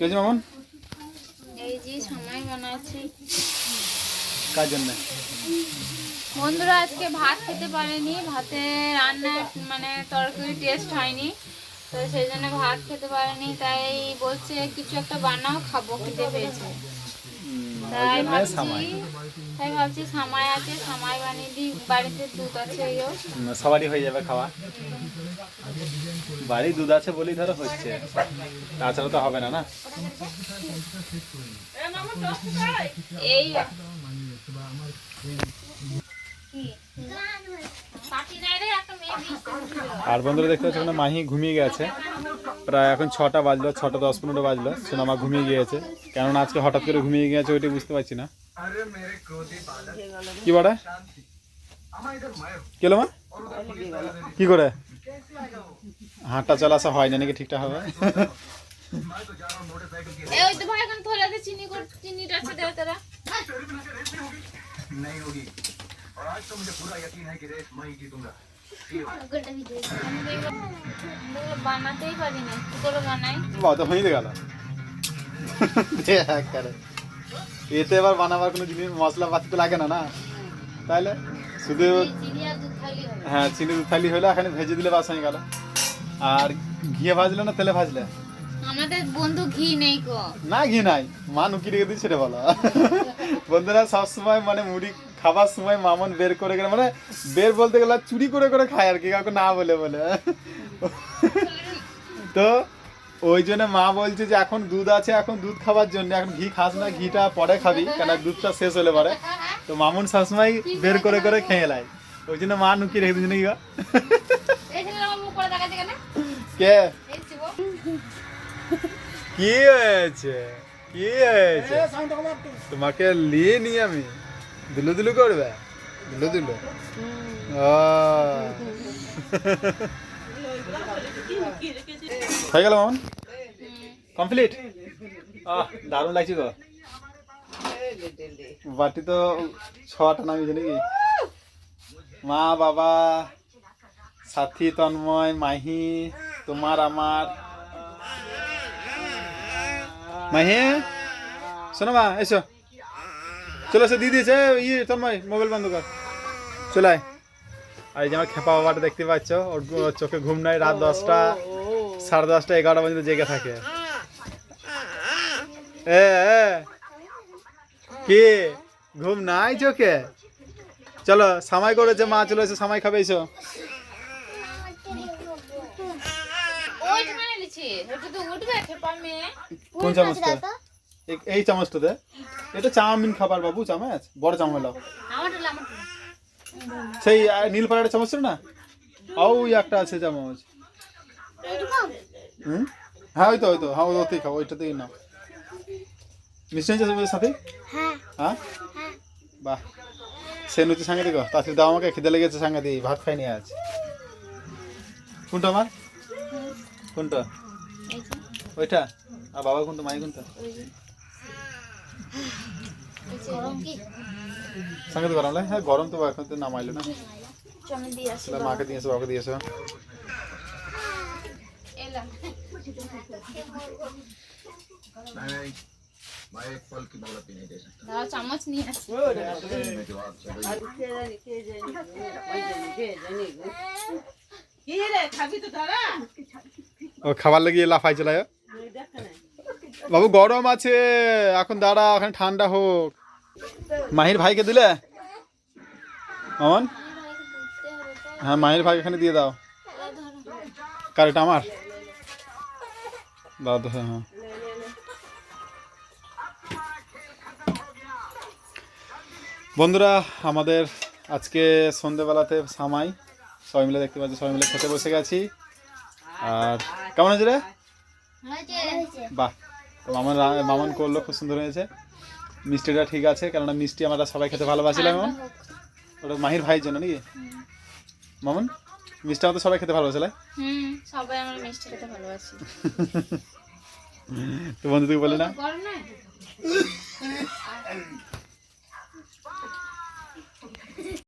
কি হয়েছে মামন? এই যে সময় বানাচ্ছি কার জন্য? বন্ধুরা আজকে ভাত খেতে পারেনি। ভাতে রান্নার মানে তরকারি টেস্ট হয়নি। তো সেই জন্য ভাত খেতে পারেনি তাই বলছে কিছু একটা বানাও খাব খেতে পেয়েছে। তাই ভাবছি তাই ভাবছি সামাই আছে সামাই বানিয়ে দিই। বাড়িতে দুধ আছে সবারই হয়ে যাবে খাওয়া। বাড়ি দুধ আছে বলেই ধরো হচ্ছে। তাছাড়া তো হবে না না? এই আর বন্ধুরা দেখতে পাচ্ছি ওখানে মাহি ঘুমিয়ে গেছে। প্রায় এখন ছটা বাজলো ছটা দশ পনেরো বাজলো সোনামা ঘুমিয়ে গিয়েছে। কেননা আজকে হঠাৎ করে ঘুমিয়ে গিয়েছে ওইটা বুঝতে পারছি না। কি বড়া কেলো মা? কি করে? হাঁটা চলা আসা হয় না নাকি ঠিকঠাক হবে? এই ওই তো ভাই এখন থলাতে চিনি কর চিনিটা আছে দেও তোরা এগুলো বানাতেই পারি না কি করে বানাই বাবা তো গেল। এতে এবার বানাবার কোনো জিনিস মশলা পাতি তো লাগে না না। তাইলে শুধু হ্যাঁ চিনি দুধ থালি হলে এখানে ভেজে দিলে বাস হয়ে গেল। আর ঘিয়ে ভাজলে না তেলে ভাজলে? আমাদের বন্ধু ঘি নেই কো না ঘি নাই। মা নুকি রেখে দিচ্ছে সেটা বলো। বন্ধুরা সবসময় মানে মুড়ি খাবার সময় মামন বের করে করে মানে বের বলতে গেলে চুরি করে করে খায় আর কি, কাউকে না বলে বলে। তো ওই জন্য মা বলছে যে এখন দুধ আছে, এখন দুধ খাবার জন্য, এখন ঘি খাস না, ঘিটা পরে খাবি, কেন দুধটা শেষ হলে পরে। তো মামুন সবসময় বের করে করে খেয়ে লাই ওই জন্য মা নুকি রেখে দিচ্ছে নাকি কে? কি হয়েছে? কি হয়েছে? তোমাকে নিয়ে নি আমি দুলু দুলু করবে? দুলু দুলু। হয়ে গেল মামন? কমপ্লিট? আহ, দারুণ লাগছে গো বাটি তো ছটা নামিয়েছে নাকি? মা, বাবা, সাথী, তন্ময়, মাহি, তোমার, আমার। মাহি, শোনো মা, এসো। চলো এসো দিয়ে দিয়েছে ইয়ে তন্ময় মোবাইল বন্ধ কর। চলে আয়। আর এই যে আমার খেপা বাবাটা দেখতে পাচ্ছ ওর চোখে ঘুম নাই রাত দশটা সাড়ে দশটা এগারোটা পর্যন্ত জেগে থাকে। এ কি? ঘুম নাই চোখে? চলো সামাই করেছে মা চলে এসে সামাই খাবে এসো। কোন চামচটা? এই- এই চামচটাতে এটা চাউমিন খাবার বাবু চামচ বড় চামচ লাও। সেই নীল পাড়ার চামচ না? আও একটা আছে চামচ। হুম? হ্যাঁ ওই তো ওই তো। হ্যাঁ ওতেই খাও ওইটাতেই নাও। মিষ্টি তোমাদের সাথে? হ্যাঁ। বাহ। সে নুচি সাংঘাতিক তাড়াতাড়ি দাও আমাকে খিদে লেগেছে সাংঘাতিক ভাত খাইনি আজ। কোনটা আমার? কোনটা? ওইটা? আর বাবা কোনটা মাই কোনটা? এই যে, গরম কি? লাগে হ্যাঁ গরম তো এখন তো নামাইলো না। মাকে দিয়েছ বাবাকে দিয়েছ চামচ নিয়ে আসি। ও খাবার লাগিয়ে লাফাই চলায় বাবু গরম আছে। এখন দাঁড়া ওখানে ঠান্ডা হোক। মাহির ভাইকে দিলে? মামন হ্যাঁ মাহির ভাই এখানে দিয়ে দাও। কার এটা আমার? তো হ্যাঁ হ্যাঁ। বন্ধুরা আমাদের আজকে সন্ধেবেলাতে সামাই। সবাই মিলে দেখতে পাচ্ছি সবাই মিলে খেতে বসে গেছি। আর কেমন হয়েছে রে? বাহ। তো মামন মামন করল খুব সুন্দর হয়েছে। মিষ্টিটা ঠিক আছে কেননা মিষ্টি আমরা সবাই খেতে ভালোবাসিলাম এমন ওটা মাহির ভাইয়ের জন্য নাকি? মামন মিষ্টি আমাদের সবাই খেতে ভালোবাসে? হুম সবাই আমরা মিষ্টি খেতে ভালোবাসি। তো বন্ধু তুই বলে না।